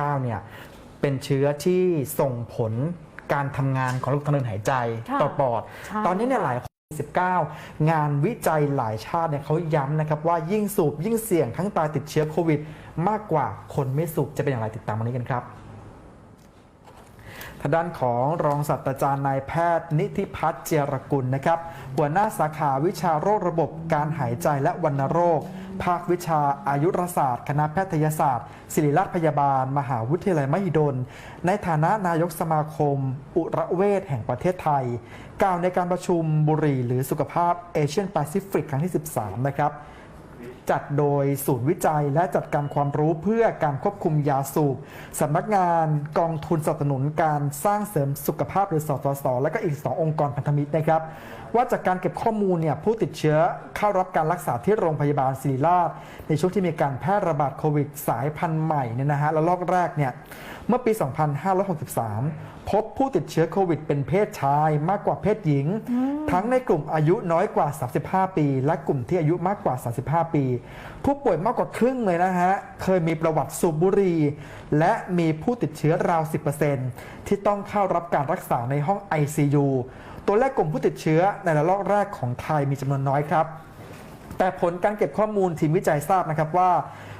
-19 เนี่ยเป็นเชื้อที่ส่งผลการทำงานของระบบทางเดินหายใจค่ะต่อปอดใช่ตอนนี้เนี่ยหลายคน19 งานวิจัยหลายชาติเนี่ยเขาย้ำนะครับว่ายิ่งสูบยิ่งเสี่ยงทั้งตายติดเชื้อโควิด มากกว่าคนไม่สูบจะเป็นอย่างไรติดตามวันนี้กันครับทางด้านของรองศาสตราจารย์นายแพทย์ นิติพัฒน์เจยรกุลนะครับ หัวหน้าสาขาวิชาโรคระบบการหายใจและวัณโรค ภาควิชาอายุรศาสตร์ คณะแพทยศาสตร์ ศิริราชพยาบาล มหาวิทยาลัยมหิดล ในฐานะนายกสมาคม อุระเวชแห่งประเทศไทย กล่าวในการประชุมบุรีหรือสุขภาพเอเชียนแปซิฟิกครั้งที่ 13 นะครับจัดโดยศูนย์วิจัยและจัดการความรู้เพื่อการควบคุมยาสูบสำนักงานกองทุนสนับสนุนการสร้างเสริมสุขภาพหรือสสสและก็อีก 2 องค์กรพันธมิตรนะครับ ว่าจากการเก็บข้อมูลเนี่ยผู้ติดเชื้อเข้ารับการรักษาที่โรงพยาบาลศิริราช ในช่วงที่มีการแพร่ระบาดโควิดสายพันธุ์ใหม่เนี่ยนะฮะและลอกแรกเนี่ยเมื่อปี 2563 พบผู้ติดเชื้อโควิดเป็นเพศชายมากกว่าเพศหญิง ทั้งในกลุ่มอายุน้อยกว่า 35 ปี และกลุ่มที่อายุมากกว่า 35 ปี ผู้ป่วยมากกว่าครึ่งเลยนะฮะ เคยมีประวัติสูบบุหรี่และมีผู้ติดเชื้อราว 10%ที่ต้องเข้ารับการรักษาในห้อง ICU ตัวเลขกลุ่มผู้ติดเชื้อในระลอกแรกของไทยมีจำนวนน้อยครับ แต่ผลการเก็บข้อมูลทีมวิจัยทราบนะครับว่า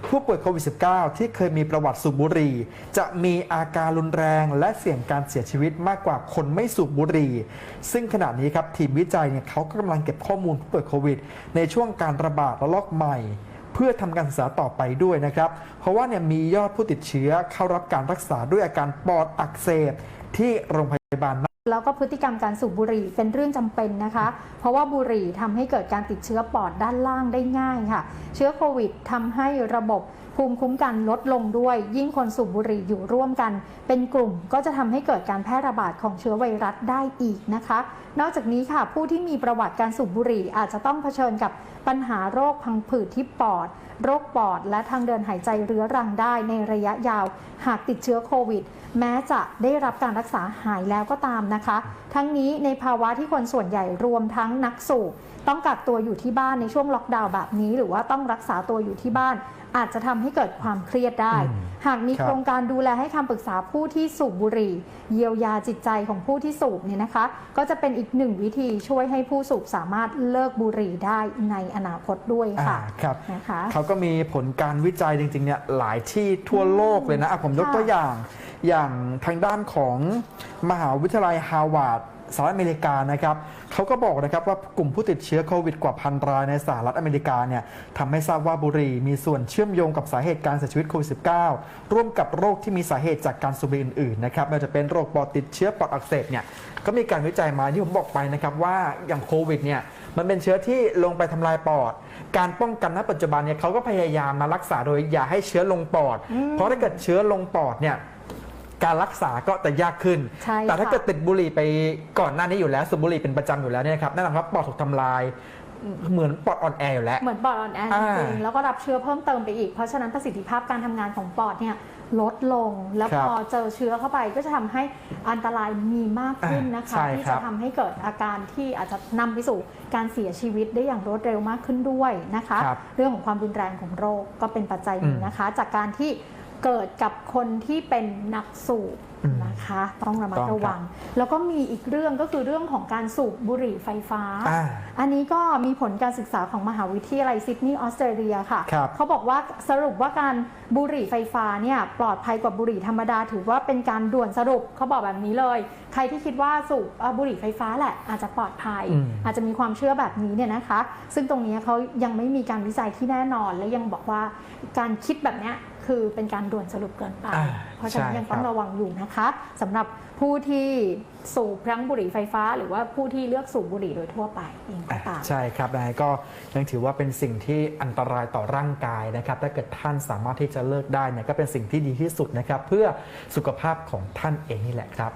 ผู้ป่วยโควิด -19 ที่เคยมีประวัติสูบบุหรี่ จะมีอาการรุนแรงและเสี่ยงการเสียชีวิตมากกว่าคนไม่สูบบุหรี่ ซึ่งขณะนี้ครับทีมวิจัยเนี่ยเขาก็กำลังเก็บข้อมูลผู้ป่วยโควิด ในช่วงการระบาดระลอกใหม่เพื่อทำการศึกษาต่อไปด้วยนะครับ เพราะว่าเนี่ยมียอดผู้ติดเชื้อเข้ารับการรักษาด้วยอาการปอดอักเสบที่โรงพยาบาล แล้วก็พฤติกรรมการสูบบุหรี่เป็นเรื่องจำเป็นนะคะ เพราะว่าบุหรี่ทำให้เกิดการติดเชื้อปอดด้านล่างได้ง่ายค่ะ เชื้อโควิดทำให้ระบบภูมิคุ้มกันลดลงด้วย ยิ่งคนสูบบุหรี่อยู่ร่วมกัน เป็นกลุ่มก็จะทำให้เกิดการแพร่ระบาดของเชื้อไวรัสได้อีกนะคะ นอกจากนี้ค่ะ ผู้ที่มีประวัติการสูบบุหรี่อาจจะต้องเผชิญกับปัญหาโรคพังผืดที่ปอด โรคปอดและทางเดินหายใจเรื้อรังได้ในระยะยาว หากติดเชื้อโควิด แม้จะได้รับการรักษาหายแล้วก็ตามนะคะ ทั้งนี้ในภาวะที่คนส่วนใหญ่รวมทั้งนักสูบต้องกักตัวอยู่ที่บ้านในช่วงล็อกดาวน์แบบนี้ หรือว่าต้องรักษาตัวอยู่ที่บ้าน อาจจะทำให้เกิดความเครียดได้อืมหากมีครับโครงการดูแลให้คำปรึกษาผู้ที่สูบบุหรี่ เยียวยาจิตใจของผู้ที่สูบเนี่ยนะคะ ก็จะเป็นอีกหนึ่งวิธีช่วยให้ผู้สูบสามารถเลิกบุหรี่ได้ในอนาคตด้วยอ่าค่ะครับนะคะเขาก็มีผลการวิจัยจริงๆเนี่ยหลายที่ทั่วโลกเลยนะอะผมยกค่ะตัวอย่าง อย่างทางด้านของมหาวิทยาลัยฮาวาดสหรัฐอเมริกานะครับเขาก็บอกนะครับว่ากลุ่มผู้ติดเชื้อโควิดกว่าพันรายในสหรัฐอเมริกาเนี่ยทำให้ทราบว่าบุหรี่มีส่วนเชื่อมโยงกับสาเหตุการเสียชีวิตโควิด -19 ร่วมกับโรคที่มีสาเหตุจากการสูบบุหรี่อื่นๆนะครับไม่ว่าจะเป็นโรคปอดติดเชื้อปอดอักเสบเนี่ยก็มีการวิจัยมาที่ผมบอกไปนะครับว่าอย่างโควิดเนี่ยมันเป็นเชื้อที่ลงไปทำลายปอด การป้องกันณปัจจุบันเนี่ยเขาก็พยายามมารักษาโดยอย่าให้เชื้อลงปอด เพราะถ้าเกิดเชื้อลงปอดเนี่ย การรักษาก็จะยากขึ้น ใช่แต่ถ้าค่ะ เกิดติดบุหรี่ไปก่อนหน้านี้อยู่แล้วสูบบุหรี่เป็นประจำอยู่แล้วเนี่ยนะครับแน่นอนครับปอดถูกทำลาย เหมือนปอดอ่อนแออยู่แล้ว เหมือนปอดอ่อนแอจอ่าริงๆแล้วก็รับเชื้อเพิ่มเติมไปอีก เพราะฉะนั้นประสิทธิภาพการทำงานของปอดเนี่ยลดลง แล้วครับพอเจอเชื้อเข้าไปก็จะทำให้อันตรายมีมากขึ้นนะคะ อ่าใช่ที่ครัจะบ ทำให้เกิดอาการที่อาจจะนำไปสู่การเสียชีวิตได้อย่างรวดเร็วมากขึ้นด้วยนะคะ ครับเรื่องของความรุนแรงของโรคก็เป็นปัจจัยหนึ่งอืมนะคะ จากการที่ เกิดกับคนที่เป็นนักสูบอืมนะคะต้องระมัดต้องครับระวัง แล้วก็มีอีกเรื่องก็คือเรื่องของการสูบบุหรี่ไฟฟ้าอ่าอันนี้ก็มีผลการศึกษาของมหาวิทยาลัยซิดนีย์ออสเตรเลียค่ะครับเขาบอกว่าสรุปว่าการบุหรี่ไฟฟ้าเนี่ยปลอดภัยกว่าบุหรี่ธรรมดา ถือว่าเป็นการด่วนสรุปเขาบอกแบบนี้เลย ใครที่คิดว่าสูบเอ่อบุหรี่ไฟฟ้าแหละอาจจะปลอดภัยอืมอาจจะมีความเชื่อแบบนี้เนี่ยนะคะ ซึ่งตรงนี้เขายังไม่มีการวิจัยที่แน่นอน และยังบอกว่าการคิดแบบเนี้ย คือเป็นการด่วนสรุปเกินไปอ่าเพราะฉะนั้นใช่ยังต้องครับระวังอยู่นะคะสำหรับผู้ที่สูบทั้งบุหรี่ไฟฟ้า หรือว่าผู้ที่เลือกสูบบุหรี่โดยทั่วไปเองก็ตามใช่ครับนายก็ยังถือว่าเป็นสิ่งที่อันตรายต่อร่างกายนะครับ ถ้าเกิดท่านสามารถที่จะเลิกได้เนี่ยก็เป็นสิ่งที่ดีที่สุดนะครับ เพื่อสุขภาพของท่านเองนี่แหละครับ